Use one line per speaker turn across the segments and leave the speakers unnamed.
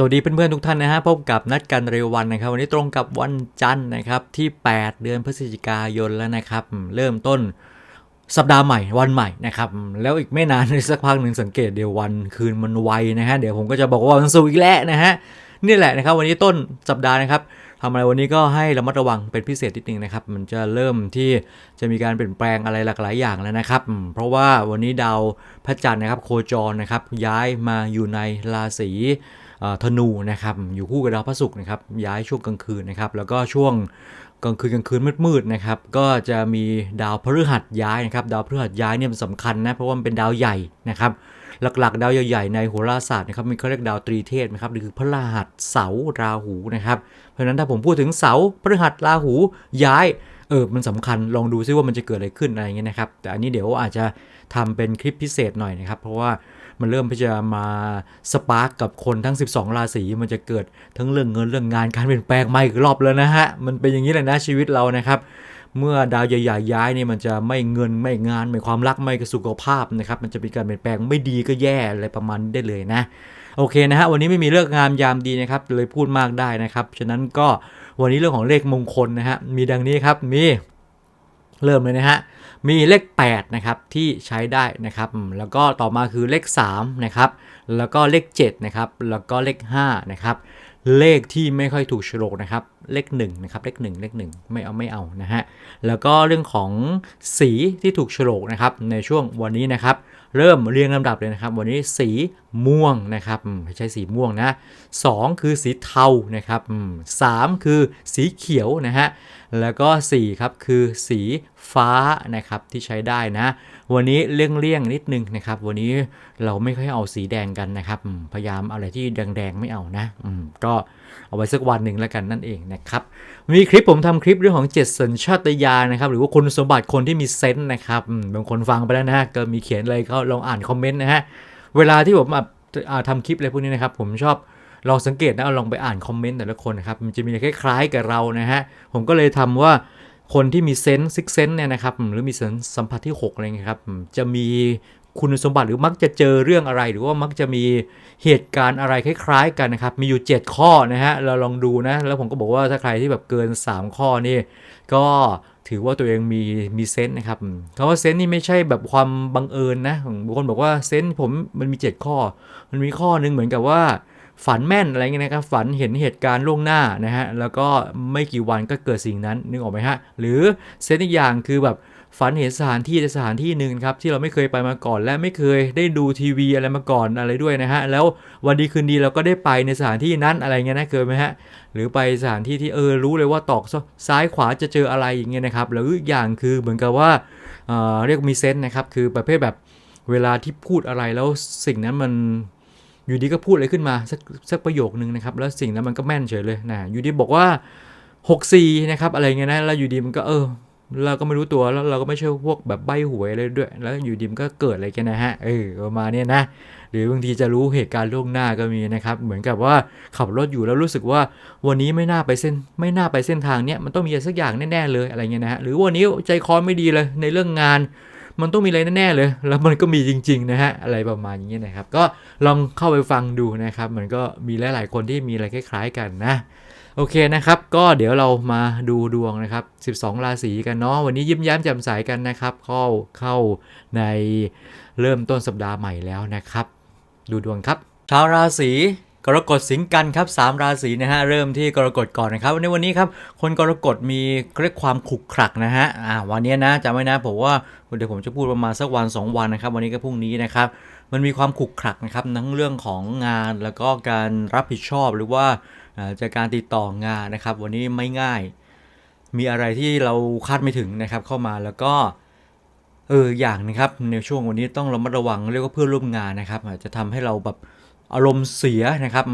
สวัสดีเพื่อนๆทุกท่านนะฮะพบกับนัดกันเร็ววันนะครับ วันนี้ตรงกับวันจันทร์นะครับที่ 8 เดือนพฤศจิกายนแล้วนะครับ เริ่มต้นสัปดาห์ใหม่วันใหม่นะครับ แล้วอีกไม่นานในสักพักหนึ่งสังเกตเดี๋ยววันคืนมันไวนะฮะเดี๋ยวผมก็จะบอกว่าวันศุกร์อีกแล้วนะฮะนี่แหละนะครับ วันนี้ต้นสัปดาห์นะครับทำอะไรวันนี้ก็ให้ระมัดระวังเป็นพิเศษนิดนึงนะครับ มันจะเริ่มที่จะมีการเปลี่ยนแปลงอะไรหลากหลายอย่างแล้วนะครับ เพราะว่าวันนี้ดาวพระจันทร์นะครับ โคจรนะครับย้ายมาอยู่ในราศี ธนูนะครับอยู่คู่กับดาวพระศุกร์นะครับย้ายช่วงกลางคืนนะครับแล้วก็ช่วงกลางคืนกลางคืนมืดๆนะครับก็จะมีดาวพฤหัสย้ายนะครับดาวพฤหัสย้ายเนี่ยมันสำคัญนะเพราะว่ามันเป็นดาวใหญ่นะครับหลักๆ ดาวใหญ่ๆในโหราศาสตร์นะครับมีเขาเรียกดาวตรีเทพนะครับหรือพฤหัสเสาราหูนะครับเพราะฉะนั้นถ้าผมพูดถึงเสาร์พฤหัสราหูย้ายเออมันสำคัญลองดูซิว่ามันจะเกิดอะไรขึ้นอะไรเงี้ยนะครับแต่อันนี้เดี๋ยวอาจจะทำเป็นคลิปพิเศษหน่อยนะครับเพราะว่า มันเริ่มที่จะมาสปาร์กกับคนทั้ง 12 ราศีมันจะเกิดทั้งเรื่องเงินเรื่องงานการเปลี่ยนแปลงใหม่อีกรอบแล้วนะฮะ มันเป็นอย่างนี้แหละนะชีวิตเรานะครับเมื่อดาวใหญ่ๆย้ายนี่มันจะไม่เงินไม่งานไม่ความรักไม่สุขภาพนะครับมันจะมีการเปลี่ยนแปลงไม่ดีก็แย่อะไรประมาณนี้ได้เลยนะ โอเคนะฮะวันนี้ไม่มีเลิกงามยามดีนะครับเลยพูดมากได้นะครับฉะนั้นก็วันนี้เรื่องของเลขมงคลนะฮะมีดังนี้ครับมีเริ่มเลยนะฮะ มีเลข8นะครับที่ใช้ได้นะครับแล้วก็ต่อมาคือเลข3นะครับแล้วก็เลข7นะครับแล้วก็เลข5นะครับ เลขที่ไม่ค่อยถูกโฉลกนะครับ เลข1นะครับ เลข1เลข1ไม่เอาไม่เอานะฮะ แล้วก็เรื่องของสีที่ถูกโฉลกนะครับ ในช่วงวันนี้นะครับ เริ่มเรียงลำดับเลยนะครับ วันนี้สีม่วงนะครับใช่สีม่วงนะ2คือสีเทานะครับสามคือสีเขียวนะฮะ แล้วก็4ครับคือสีฟ้านะครับที่ใช้ได้นะ วันนี้เลี่ยงๆนิดนึงนะครับ วันนี้เราไม่ค่อยเอาสีแดงกันนะครับ พยายามเอาอะไรที่แดงๆไม่เอานะอืมก็เอาไว้สักวันหนึ่งแล้วกันนั่นเองนะครับ มีคลิปผมทำคลิปเรื่องของ7สัญชาตญาณนะครับ หรือว่าคุณสมบัติคนที่มีเซนส์นะครับบางคนฟังไปแล้วนะฮะก็มีเขียนอะไรก็ลองอ่านคอมเมนต์นะฮะเวลาที่ผมแบบอ่าทำคลิปอะไรพวกนี้นะครับ ผมชอบลองสังเกตนะลองไปอ่านคอมเมนต์แต่ละคนนะครับมันจะมีอะไรคล้ายๆกับเรานะฮะผมก็เลยทำว่า คนที่มีเซนส์ซิกเซนส์เนี่ยนะครับหรือมีเซนส์สัมผัสที่6อะไรเงี้ยครับจะมีคุณสมบัติหรือมักจะเจอเรื่องอะไร หรือว่ามักจะมีเหตุการณ์อะไรคล้าย ๆ กันนะครับ มีอยู่ 7 ข้อนะฮะเราลองดูนะ แล้วผมก็บอกว่าถ้าใครที่แบบเกิน 3 ข้อนี่ก็ถือว่าตัวเองมีมีเซนส์นะครับคำว่าเซนส์นี่ไม่ใช่แบบความบังเอิญนะบางคนบอกว่าเซนส์ผมมันมี 7 ข้อ มันมีข้อหนึงเหมือนกับว่า ฝันแม่นอะไรเงี้ยนะครับ ฝันเห็นเหตุการณ์ล่วงหน้านะฮะ แล้วก็ไม่กี่วันก็เกิดสิ่งนั้นนึกออกไหมฮะ หรือเซนอีกอย่างคือแบบฝันเห็นสถานที่ในสถานที่หนึ่งครับที่เราไม่เคยไปมาก่อน และไม่เคยได้ดูทีวีอะไรมาก่อนอะไรด้วยนะฮะแล้ววันดีคืนดีเราก็ได้ไปในสถานที่นั้นอะไรเงี้ยนะเคยไหมฮะหรือไปสถานที่ที่เออรู้เลยว่าตอกซ้ายขวาจะเจออะไรอย่างเงี้ยนะครับแล้วอีกอย่างคือเหมือนกับว่าเอ่อเรียกมีเซนส์นะครับคือประเภทแบบเวลาที่พูดอะไรแล้วสิ่งนั้นมัน อยู่ดีก็พูดอะไรขึ้นมาสักสักประโยคนึงนะครับ แล้วสิ่งนั้นมันก็แม่นเฉยเลยนะอยู่ดีบอกว่า 64 นะครับ อะไรเงี้ยนะแล้วอยู่ดีมันก็เออ เราก็ไม่รู้ตัวแล้วเราก็ไม่ใช่พวกแบบใบหวยอะไรด้วย แล้วอยู่ดีมันก็เกิดอะไรกันนะฮะเออประมาณนี้นะ หรือบางทีจะรู้เหตุการณ์ล่วงหน้าก็มีนะครับ เหมือนกับว่าขับรถอยู่แล้วรู้สึกว่าวันนี้ไม่น่าไปเส้น ไม่น่าไปเส้นทางเนี้ยมันต้องมีอะไรสักอย่างแน่ๆเลยอะไรเงี้ยนะฮะหรือวันนี้ใจคอไม่ดีเลยในเรื่องงาน มันต้องมีอะไรแน่ๆเลย แล้วมันก็มีจริงๆนะฮะอะไรประมาณนี้นะครับ ก็ลองเข้าไปฟังดูนะครับ มันก็มีหลายๆคนที่มีอะไรคล้าย ๆ กันนะโอเคนะครับ ก็เดี๋ยวเรามาดูดวงนะครับ 12 ราศีกันเนาะ วันนี้ยิ้มแย้มแจ่มใสกันนะครับ เข้าเข้าในเริ่มต้นสัปดาห์ใหม่แล้วนะครับ ดูดวงครับ ชาวราศี กรกฎสิงกันครับสามราศีนะฮะเริ่มที่กรกฎก่อนนะครับในวันนี้ครับคนกรกฎมีเรียกความขุกขลักนะฮะอ่าวันนี้นะจำไว้นะผมว่าเดี๋ยวผมจะพูดประมาณสักวัน 2 วันนะครับ วันนี้ก็พรุ่งนี้นะครับมันมีความขุกขลักนะครับทั้งเรื่องของงานแล้วก็การรับผิดชอบหรือว่าจากการติดต่องานนะครับ วันนี้ไม่ง่าย มีอะไรที่เราคาดไม่ถึงนะครับเข้ามาแล้วก็เอออย่างนะครับในช่วงวันนี้ต้องระมัดระวังเรียกว่าเพื่อนร่วมงานนะครับอาจจะทำให้เราแบบ อารมณ์เสียนะครับ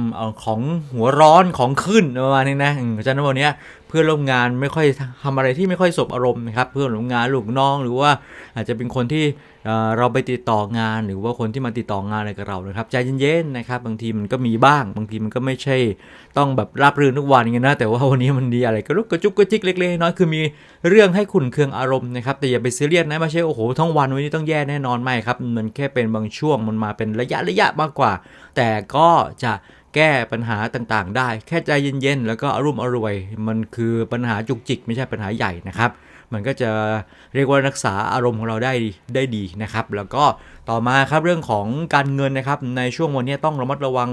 ของหัวร้อนของขึ้นประมาณนี้นะอืมเพราะฉะนั้นวันเนี้ยเพื่อนร่วมงานไม่ค่อยทำอะไรที่ไม่ค่อยสบอารมณ์นะครับเพื่อนร่วมงานลูกน้องหรือว่าอาจจะเป็นคนที่เราไปติดต่องานหรือว่าคนที่มาติดต่องานอะไรกับเรานะครับใจเย็นๆนะครับบางทีมันก็มีบ้าง บางทีมันก็ไม่ใช่ ต้องแบบราบรื่นทุกวันอย่างเงี้ยนะแต่ว่าวันนี้มันดีอะไรก็รุกกระจุกกระจิกเล็กๆน้อยคือมีเรื่องให้ขุนเคืองอารมณ์นะครับแต่อย่าไปซีเรียสนะไม่ใช่โอ้โหทั้งวันวันนี้ต้องแย่แน่นอนไม่ครับมันแค่เป็นบางช่วงมันมาเป็นระยะระยะมากกว่า แต่ก็จะ แก้ปัญหาต่างๆ ได้ แค่ใจเย็นๆ แล้วก็อารมณ์อร่วย มันคือปัญหาจุกจิก ไม่ใช่ปัญหาใหญ่นะครับ มันก็จะเรียกว่ารักษาอารมณ์ของเราได้ได้ดีนะครับ แล้วก็ต่อมาครับเรื่องของการเงินนะครับ ในช่วงวันนี้ต้องระมัดระวัง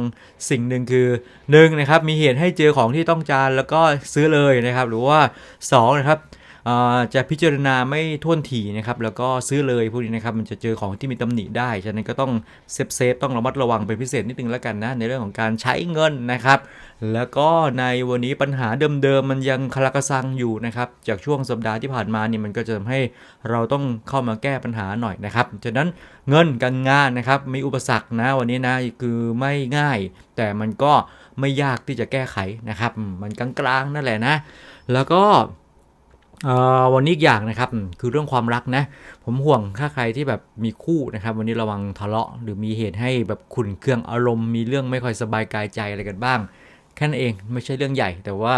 สิ่งหนึ่งคือหนึ่งนะครับมีเหตุให้เจอของที่ต้องการแล้วก็ซื้อเลยนะครับ หรือว่าสองนะครับ จะพิจารณาไม่ท่วนทีนะครับแล้วก็ซื้อเลยพวกนี้นะครับมันจะเจอของที่มีตำหนิได้ ฉะนั้นก็ต้องเซฟเซฟต้องระมัดระวังเป็นพิเศษนิดนึงแล้วกันนะในเรื่องของการใช้เงินนะครับ แล้วก็ในวันนี้ปัญหาเดิมๆมันยังคลากระซังอยู่นะครับจากช่วงสัปดาห์ที่ผ่านมานี่มันก็จะทำให้เราต้องเข้ามาแก้ปัญหาหน่อยนะครับฉะนั้นเงินการงานนะครับมีอุปสรรคนะวันนี้นะคือไม่ง่าย แต่มันก็ไม่ยากที่จะแก้ไขนะครับ มันกลางๆนั่นแหละนะ แล้วก็ วันนี้อีกอย่างนะครับคือเรื่องความรักนะ ผมห่วงถ้าใครที่แบบมีคู่นะครับ วันนี้ระวังทะเลาะ หรือมีเหตุให้แบบขุนเคืองอารมณ์มีเรื่องไม่ค่อยสบายกายใจอะไรกันบ้าง แค่นั้นเองไม่ใช่เรื่องใหญ่ แต่ว่า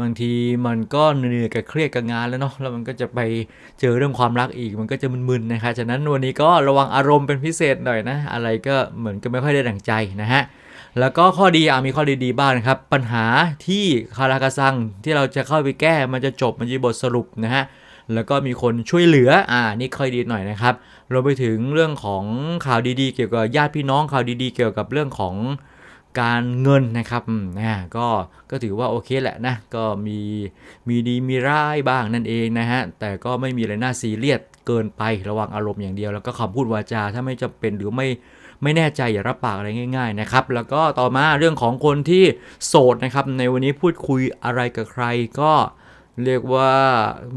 บางทีมันก็เหนื่อยกับเครียดกับงานแล้วเนาะแล้วมันก็จะไปเจอเรื่องความรักอีก มันก็จะมึนๆนะครับฉะนั้นวันนี้ก็ระวังอารมณ์เป็นพิเศษหน่อยนะ อะไรก็เหมือนก็ไม่ค่อยได้ดั่งใจนะฮะ แล้วก็ข้อดีอะมีข้อดีๆบ้างนะครับ ปัญหาที่คาราคาซังที่เราจะเข้าไปแก้มันจะจบมันจะบทสรุปนะฮะแล้วก็มีคนช่วยเหลือ อ่า นี่ค่อยดีหน่อยนะครับ รวมไปถึงเรื่องของข่าวดีๆ เกี่ยวกับญาติพี่น้องข่าวดีๆ เกี่ยวกับเรื่องของการเงินนะครับอืมอ่าก็ ก็ถือว่าโอเคแหละนะ ก็มี มีดีมีร้ายบ้างนั่นเองนะฮะ แต่ก็ไม่มีอะไรน่าซีเรียส เกินไประวังอารมณ์อย่างเดียว แล้วก็คำพูดวาจาถ้าไม่จำเป็นหรือไม่ไม่แน่ใจอย่ารับปากอะไรง่ายๆนะครับ แล้วก็ต่อมาเรื่องของคนที่โสดนะครับ ในวันนี้พูดคุยอะไรกับใครก็ เรียกว่า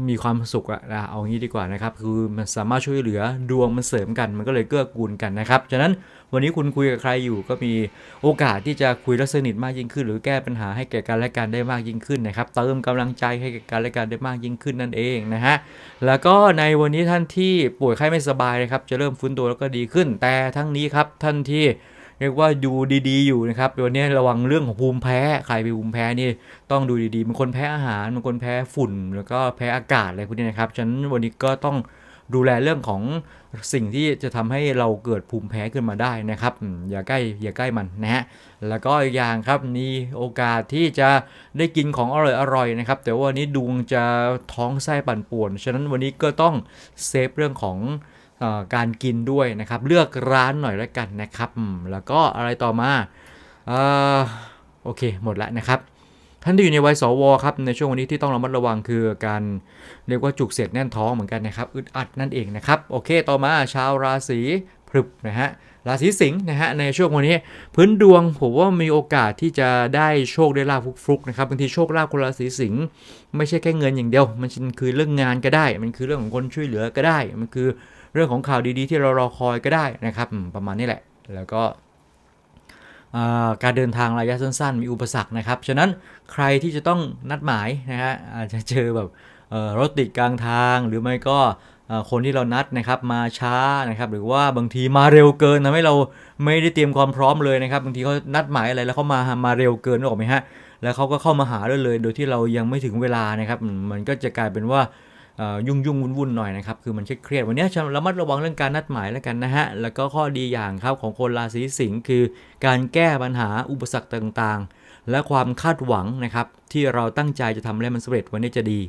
มีความสุขอะนะเอางี้ดีกว่านะครับ คือมันสามารถช่วยเหลือดวงมันเสริมกัน มันก็เลยเกื้อกูลกันนะครับ ฉะนั้นวันนี้คุณคุยกับใครอยู่ก็มีโอกาสที่จะคุยและสนิทมากยิ่งขึ้น หรือแก้ปัญหาให้แก่กันและกันได้มากยิ่งขึ้นนะครับ เติมกำลังใจให้แก่กันและกันได้มากยิ่งขึ้นนั่นเองนะฮะ แล้วก็ในวันนี้ท่านที่ป่วยไข้ไม่สบายนะครับ จะเริ่มฟื้นตัวแล้วก็ดีขึ้น แต่ทั้งนี้ครับท่านที่ เรียกว่าดูดีๆอยู่นะครับวันนี้ระวังเรื่องของภูมิแพ้ใครเป็นภูมิแพ้นี่ต้องดูดีๆบางคนแพ้อาหารบางคนแพ้ฝุ่น แล้วก็แพ้อากาศอะไรพวกนี้นะครับฉะนั้นวันนี้ก็ต้องดูแลเรื่องของสิ่งที่จะทำให้เราเกิดภูมิแพ้ขึ้นมาได้นะครับ อย่าใกล้อย่าใกล้มันนะฮะแล้วก็อีกอย่างครับมีโอกาสที่จะได้กินของอร่อยๆนะครับ แต่ว่าวันนี้ดวงจะท้องไส้ปั่นป่วน ฉะนั้นวันนี้ก็ต้องเซฟเรื่องของ การกินด้วยนะครับ เลือกร้านหน่อยแล้วกันนะครับ แล้วก็อะไรต่อมาออโอเคหมดแล้วนะครับ ท่านที่อยู่ในวัยสวครับในช่วงวันนี้ที่ต้องระมัดระวังคือการเรียกว่าจุกเสียดแน่นท้องเหมือนกันนะครับอึดอัดนั่นเองนะครับโอเคต่อมาชาวราศีพฤษนะฮะราศีสิงห์นะฮะในช่วงวันนี้พื้นดวงผมว่ามีโอกาสที่จะได้โชคได้ลาภฟลุกๆนะครับบางทีโชคลาภคนราศีสิงห์ไม่ใช่แค่เงินอย่างเดียว มันคือเรื่องงานก็ได้ มันคือเรื่องของคนช่วยเหลือก็ได้ มันคือ เรื่องของข่าวดีๆ ที่เรารอคอยก็ได้นะครับประมาณนี้แหละ แล้วก็การเดินทางระยะสั้น ๆ มีอุปสรรคนะครับ ฉะนั้นใครที่จะต้องนัดหมายนะฮะอาจจะเจอแบบรถติดกลางทางหรือไม่ก็คนที่เรานัดนะครับมาช้านะครับหรือว่าบางทีมาเร็วเกินทำให้เราไม่ได้เตรียมความพร้อมเลยนะครับบางทีเขานัดหมายอะไรแล้วเขามามาเร็วเกินออกไหมฮะแล้วเขาก็เข้ามาหาเราเลย โดยที่เรายังไม่ถึงเวลานะครับมันก็จะกลายเป็นว่า ยุ่งยุ่งวุ่นวุ่นๆหน่อยนะครับ คือมันเครียดวันนี้ระมัดระวังเรื่องการนัดหมายแล้วกันนะฮะ แล้วก็ข้อดีอย่างครับของคนราศีสิงห์คือ การแก้ปัญหาอุปสรรคต่างๆ และความคาดหวังนะครับที่เราตั้งใจจะทำให้มันสำเร็จวันนี้จะดี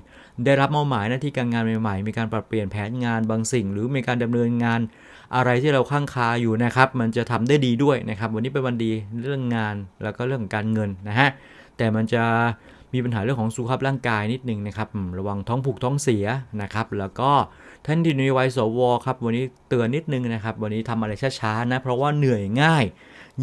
ได้รับมอบหมายหน้าที่การงานใหม่ๆ มีการปรับเปลี่ยนแผนงานบางสิ่ง หรือมีการดำเนินงานอะไรที่เราข้างคาอยู่นะครับ มันจะทำได้ดีด้วยนะครับ วันนี้เป็นวันดีเรื่องงานแล้วก็เรื่องการเงินนะฮะแต่มันจะ มีปัญหาเรื่องของสุขภาพร่างกายนิดนึงนะครับ ระวังท้องผูกท้องเสียนะครับ แล้วก็ท่านที่ในวัยสวครับ วันนี้เตือนนิดนึงนะครับ วันนี้ทำอะไรช้าๆนะ เพราะว่าเหนื่อยง่าย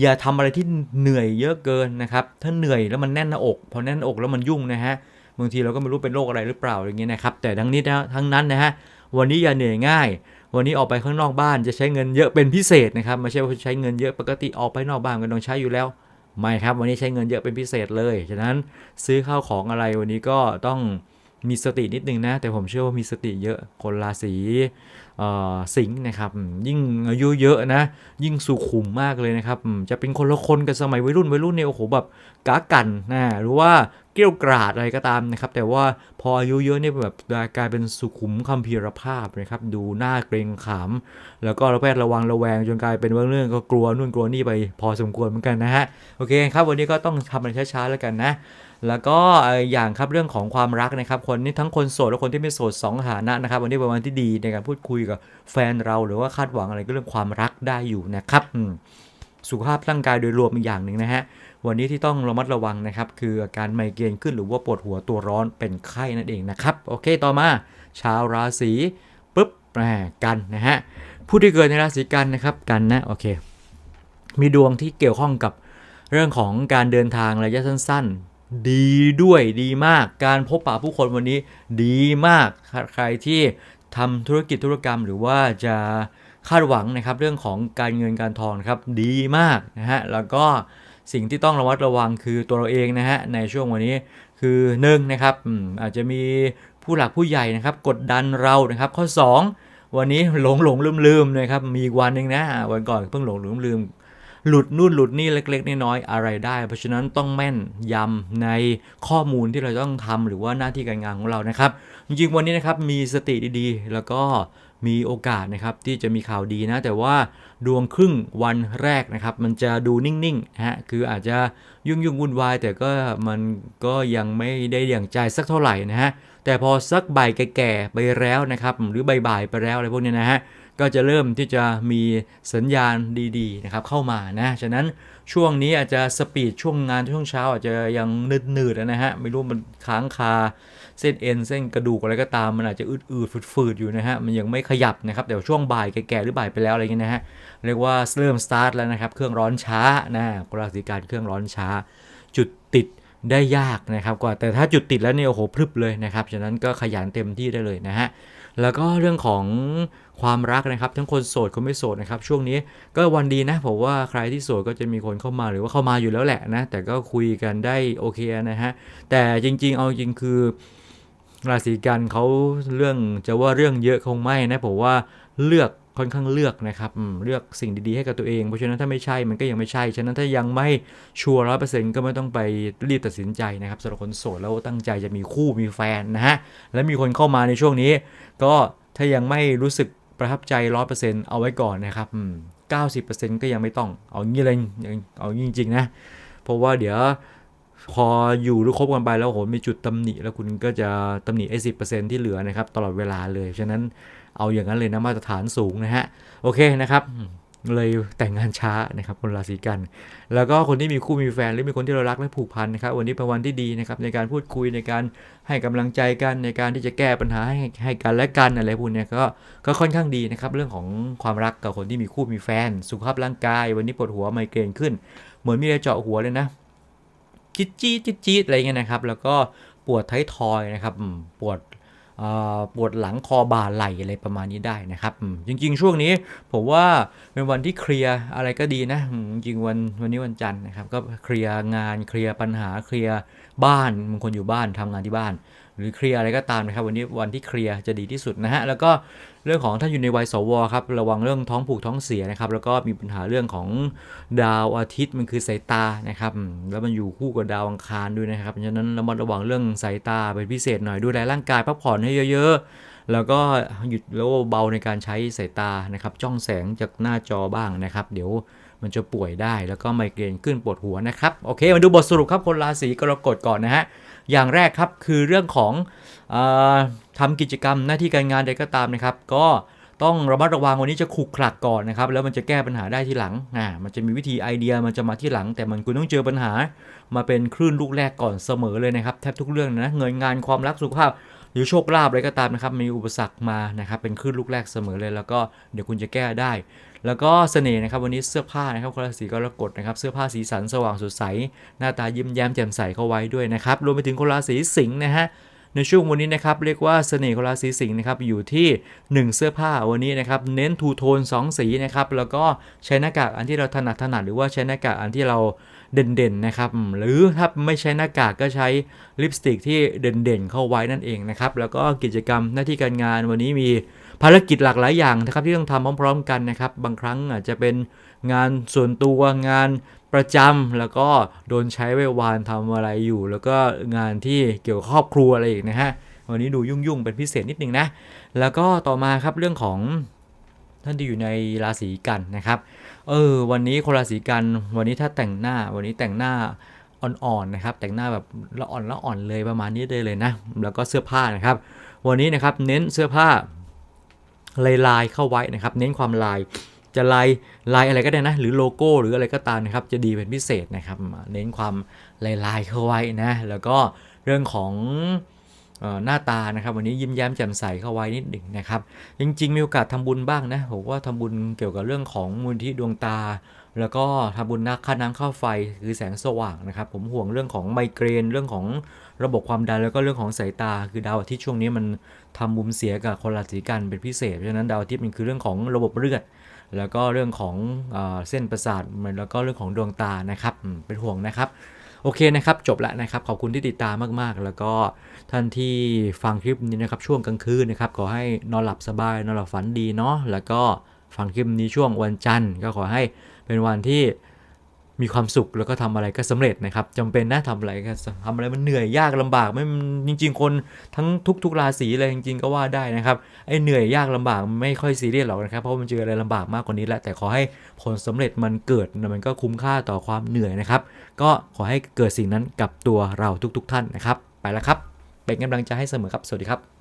อย่าทำอะไรที่เหนื่อยเยอะเกินนะครับ ถ้าเหนื่อยแล้วมันแน่นหน้าอก พอแน่นหน้าอกแล้วมันยุ่งนะฮะ บางทีเราก็ไม่รู้เป็นโรคอะไรหรือเปล่าอย่างเงี้ยนะครับ แต่ทั้งนี้นะทั้งนั้นนะฮะ วันนี้อย่าเหนื่อยง่ายวันนี้ออกไปข้างนอกบ้านจะใช้เงินเยอะเป็นพิเศษนะครับไม่ใช่ว่าใช้เงินเยอะปกติออกไปนอกบ้านก็ต้องใช้อยู่แล้ว ไม่ครับวันนี้ใช้เงินเยอะเป็นพิเศษเลย ฉะนั้นซื้อข้าวของอะไรวันนี้ก็ต้อง มีสตินิดนึงนะ แต่ผมเชื่อว่ามีสติเยอะคนราศีสิงห์นะครับ ยิ่งอายุเยอะนะ ยิ่งสุขุมมากเลยนะครับ จะเป็นคนละคนกับสมัยวัยรุ่นวัยรุ่นเนี่ยโอ้โหแบบกากันนะหรือว่าเกรี้ยวกราดอะไรก็ตามนะครับ แต่ว่าพออายุเยอะเนี่ยแบบกลายเป็นสุขุมคัมภีรภาพนะครับ ดูหน้าเกรงขาม แล้วก็ระแวดระวังระแวงจนกลายเป็นว่าเรื่องก็กลัวนู่นกลัวนี่ไปพอสมควรเหมือนกันนะฮะโอเคครับวันนี้ก็ต้องทำอะไรช้าๆแล้วกันนะ แล้วก็อย่างครับเรื่องของความรักนะครับคนนี้ทั้งคนโสดและคนที่ไม่โสดสองฐานะนะครับ วันนี้เป็นวันที่ดีในการพูดคุยกับแฟนเราหรือว่าคาดหวังอะไรก็เรื่องความรักได้อยู่นะครับสุขภาพร่างกายโดยรวมอีกอย่างหนึ่งนะฮะวันนี้ที่ต้องระมัดระวังนะครับ คืออาการไมเกรนขึ้นหรือว่าปวดหัวตัวร้อนเป็นไข้นั่นเองนะครับ โอเคต่อมา ชาวราศีปุ๊บแหมกันนะฮะผู้ที่เกิดในราศีกันนะครับกันนะโอเค มีดวงที่เกี่ยวข้องกับเรื่องของการเดินทางระยะสั้น ดีด้วยดีมาก การพบปะผู้คนวันนี้ดีมาก ใครที่ทำธุรกิจธุรกรรม หรือว่าจะคาดหวังนะครับเรื่องของการเงินการทองครับดีมากนะฮะแล้วก็สิ่งที่ต้องระมัดระวังคือตัวเราเองนะฮะในช่วงวันนี้คือหนึ่งนะครับอาจจะมีผู้หลักผู้ใหญ่นะครับ กดดันเรานะครับ ข้อ 2 วันนี้หลงหลงลืมลืมนะครับมีวันหนึ่งนะวันก่อนเพิ่งหลงหลงลืม หลุดนู่นหลุดนี่เล็ก ๆ น้อยๆอะไรได้ เพราะฉะนั้นต้องแม่นยำในข้อมูลที่เราต้องทำหรือว่าหน้าที่การงานของเรานะครับ จริงๆวันนี้นะครับมีสติดีๆ แล้วก็มีโอกาสนะครับที่จะมีข่าวดีนะ แต่ว่าดวงครึ่งวันแรกนะครับ มันจะดูนิ่งๆนะฮะคืออาจจะยุ่งๆวุ่นวาย แต่ก็มันก็ยังไม่ได้อย่างใจสักเท่าไหร่นะฮะแต่พอสักบ่ายแก่ๆไปแล้วนะครับ หรือบ่ายๆไปแล้วอะไรพวกนี้นะฮะ ก็จะเริ่มที่จะมีสัญญาณดีๆนะครับเข้ามานะ ฉะนั้นช่วงนี้อาจจะสปีดช่วงงานช่วงเช้าอาจจะยังนืดๆนะฮะ ไม่รู้มันค้างคาเส้นเอ็นเส้นกระดูกอะไรก็ตามมันอาจจะอืดๆฝืดๆอยู่นะฮะ มันยังไม่ขยับนะครับแต่ช่วงบ่ายแก่ๆหรือบ่ายไปแล้วอะไรเงี้ยนะฮะ เรียกว่าเริ่มสตาร์ทแล้วนะครับเครื่องร้อนช้านะราศีการเครื่องร้อนช้า จุดติดได้ยากนะครับกว่าแต่ถ้าจุดติดแล้วเนี่ยโอ้โหพรึบเลยนะครับฉะนั้นก็ขยันเต็มที่ได้เลยนะฮะ แล้วก็เรื่องของความรักนะครับ ทั้งคนโสดคนไม่โสดนะครับ ช่วงนี้ก็วันดีนะผมว่าใครที่โสดก็จะมีคนเข้ามาหรือว่าเข้ามาอยู่แล้วแหละนะ แต่ก็คุยกันได้โอเคนะฮะ แต่จริง ๆ เอาจริงคือราศีกันเขาเรื่องจะว่าเรื่องเยอะคงไม่นะผมว่าเลือก ค่อนข้างเลือกนะครับเลือกสิ่งดีๆให้กับตัวเอง เพราะฉะนั้นถ้าไม่ใช่มันก็ยังไม่ใช่ ฉะนั้นถ้ายังไม่ชัวร์ร้อยเปอร์เซ็นต์ก็ไม่ต้องไปรีบตัดสินใจนะครับสำหรับคนโสดแล้วตั้งใจจะมีคู่มีแฟนนะฮะ และมีคนเข้ามาในช่วงนี้ ก็ถ้ายังไม่รู้สึกประทับใจร้อยเปอร์เซ็นต์เอาไว้ก่อนนะครับเก้าสิบเปอร์เซ็นต์ก็ยังไม่ต้องเอางี้เลยเอางี้จริงๆนะ เพราะว่าเดี๋ยวพออยู่หรือคบกันไปแล้วโหมีจุดตำหนิ แล้วคุณก็จะตำหนิไอ้สิที่เหลือนะครับ ตลอดเวลาเลย ฉะนั้น เอาอย่างนั้นเลยนะมาตรฐานสูงนะฮะโอเคนะครับเลยแต่งงานช้านะครับคนราศีกัน แล้วก็คนที่มีคู่มีแฟนหรือมีคนที่เรารักและผูกพันนะครับวันนี้เป็นวันที่ดีนะครับในการพูดคุยในการให้กำลังใจกันในการที่จะแก้ปัญหาให้ให้กันและกันอะไรพวกนี้ก็ก็ค่อนข้างดีนะครับเรื่องของความรักกับคนที่มีคู่มีแฟน สุขภาพร่างกาย วันนี้ปวดหัวไมเกรนขึ้น เหมือนมีอะไรเจาะหัวเลยนะจี๊ดจี๊ดจี๊ดจี๊ดอะไรเงี้ยนะครับ แล้วก็ปวดท้ายทอยนะครับปวด ปวดหลังคอบ่าไหลอะไรประมาณนี้ได้นะครับ จริง ๆ ช่วงนี้ผมว่าเป็นวันที่เคลียร์อะไรก็ดีนะ จริงวันวันนี้วันจันทร์นะครับ ก็เคลียร์งานเคลียร์ปัญหาเคลียร์ บ้านบางคนอยู่บ้านทำงานที่บ้าน หรือเคลียร์อะไรก็ตามนะครับ วันนี้วันที่เคลียร์จะดีที่สุดนะฮะแล้วก็เรื่องของท่านอยู่ในวัยสวครับระวังเรื่องท้องผูกท้องเสียนะครับ แล้วก็มีปัญหาเรื่องของดาวอาทิตย์มันคือสายตานะครับแล้วมันอยู่คู่กับดาวอังคารด้วยนะครับฉะนั้นระมัดระวังเรื่องสายตาเป็นพิเศษหน่อยดูแลร่างกายพักผ่อนให้เยอะๆ แล้วก็หยุดแล้วเบาในการใช้สายตานะครับ จ้องแสงจากหน้าจอบ้างนะครับ เดี๋ยว มันจะป่วยได้แล้วก็ไมเกรนขึ้นปวดหัวนะครับโอเคมาดูบทสรุปครับคนราศีกรกฎก่อนนะฮะอย่างแรกครับคือเรื่องของออทำกิจกรรมหน้าที่การงานใดก็ตามนะครับ ก็ต้องระมัดระวังวันนี้จะขุกขลักก่อนนะครับแล้วมันจะแก้ปัญหาได้ทีหลังอ่ามันจะมีวิธีไอเดียมันจะมาที่หลัง แต่มันคุณต้องเจอปัญหา มาเป็นคลื่นลูกแรกก่อนเสมอเลยนะครับแทบทุกเรื่องนะเงินงานความรักสุขภาพหรือโชคลาภอะไรก็ตามนะครับมีอุปสรรคมานะครับเป็นคลื่นลูกแรกเสมอเลย แล้วก็เดี๋ยวคุณจะแก้ได้ แล้วก็เสน่ห์นะครับวันนี้เสื้อผ้านะครับคนราศีกรกฎนะครับเสื้อผ้าสีสันสว่างสดใส หน้าตายิ้มแย้มแจ่มใสเข้าไว้ด้วยนะครับรวมไปถึงคนราศีสิงห์นะฮะในช่วงวันนี้นะครับเรียกว่าเสน่ห์ของราศีสิงห์นะครับอยู่ที่ 1 เสื้อผ้าวันนี้นะครับเน้นทูโทน 2 สีนะครับแล้วก็ใช้หน้ากากอันที่เราถนัดถนัดหรือว่าใช้หน้ากากอันที่เราเด่นๆนะครับหรือถ้าไม่ใช้หน้ากากก็ใช้ลิปสติกที่เด่นๆเข้าไว้นั่นเองนะครับแล้วก็กิจกรรมหน้าที่การงานวันนี้มี ภารกิจหลากหลายอย่างนะครับที่ต้องทำพร้อม ๆ กันนะครับ บางครั้งอาจจะเป็นงานส่วนตัวงานประจำแล้วก็โดนใช้ไว้วานทำอะไรอยู่ แล้วก็งานที่เกี่ยวกับครอบครัวอะไรอีกนะฮะวันนี้ดูยุ่งๆเป็นพิเศษนิดนึงนะ แล้วก็ต่อมาครับเรื่องของท่านที่อยู่ในราศีกันนะครับ เออ วันนี้คนราศีกัน วันนี้ถ้าแต่งหน้า วันนี้แต่งหน้าอ่อนๆนะครับ แต่งหน้าแบบละอ่อนละอ่อนเลยประมาณนี้ได้เลยนะ แล้วก็เสื้อผ้านะครับ วันนี้นะครับเน้นเสื้อผ้า ลายลายๆเข้าไว้นะครับ เน้นความลาย จะลายลายอะไรก็ได้นะ หรือโลโก้หรืออะไรก็ตามนะครับ จะดีเป็นพิเศษนะครับ เน้นความลายลายๆเข้าไว้นะ แล้วก็เรื่องของ หน้าตานะครับ วันนี้ยิ้มแย้มแจ่มใสเข้าไว้นิดหนึ่งนะครับ จริง ๆ มีโอกาสทำบุญบ้างนะผมว่าทำบุญเกี่ยวกับเรื่องของมูลที่ดวงตา แล้วก็ทำบุญนักค่าน้ำค่าไฟคือแสงสว่างนะครับ ผมห่วงเรื่องของไมเกรนเรื่องของระบบความดันแล้วก็เรื่องของสายตา คือดาวอาทิตย์ช่วงนี้มันทำมุมเสียกับคนราศีกันเป็นพิเศษเพราะฉะนั้นดาวอาทิตย์มันคือเรื่องของระบบเลือดแล้วก็เรื่องของเอเส้นประสาทแล้วก็เรื่องของดวงตานะครับเป็นห่วงนะครับ โอเคนะครับ จบแล้วนะครับ ขอบคุณที่ติดตามมากๆ แล้วก็ท่านที่ฟังคลิปนี้นะครับช่วงกลางคืนนะครับขอให้นอนหลับสบาย นอนหลับฝันดีเนาะแล้วก็ฟังคลิปนี้ช่วงวันจันทร์ก็ขอให้เป็นวันที่ มีความสุขแล้วก็ทำอะไรก็สำเร็จนะครับจำเป็นนะทำอะไรก็ทำอะไรมันเหนื่อยยากลำบากไม่จริง ๆ คนทั้งทุกๆราศีเลยจริงๆก็ว่าได้นะครับไอ้เหนื่อยยากลำบากไม่ค่อยซีเรียสหรอกนะครับเพราะมันเจออะไรลำบากมากกว่านี้แหละแต่ขอให้ผลสำเร็จมันเกิดมันก็คุ้มค่าต่อความเหนื่อยนะครับ ก็ขอให้เกิดสิ่งนั้นกับตัวเราทุก ๆ ท่านนะครับ ไปแล้วครับ เป็นกำลังใจให้เสมอครับสวัสดีครับ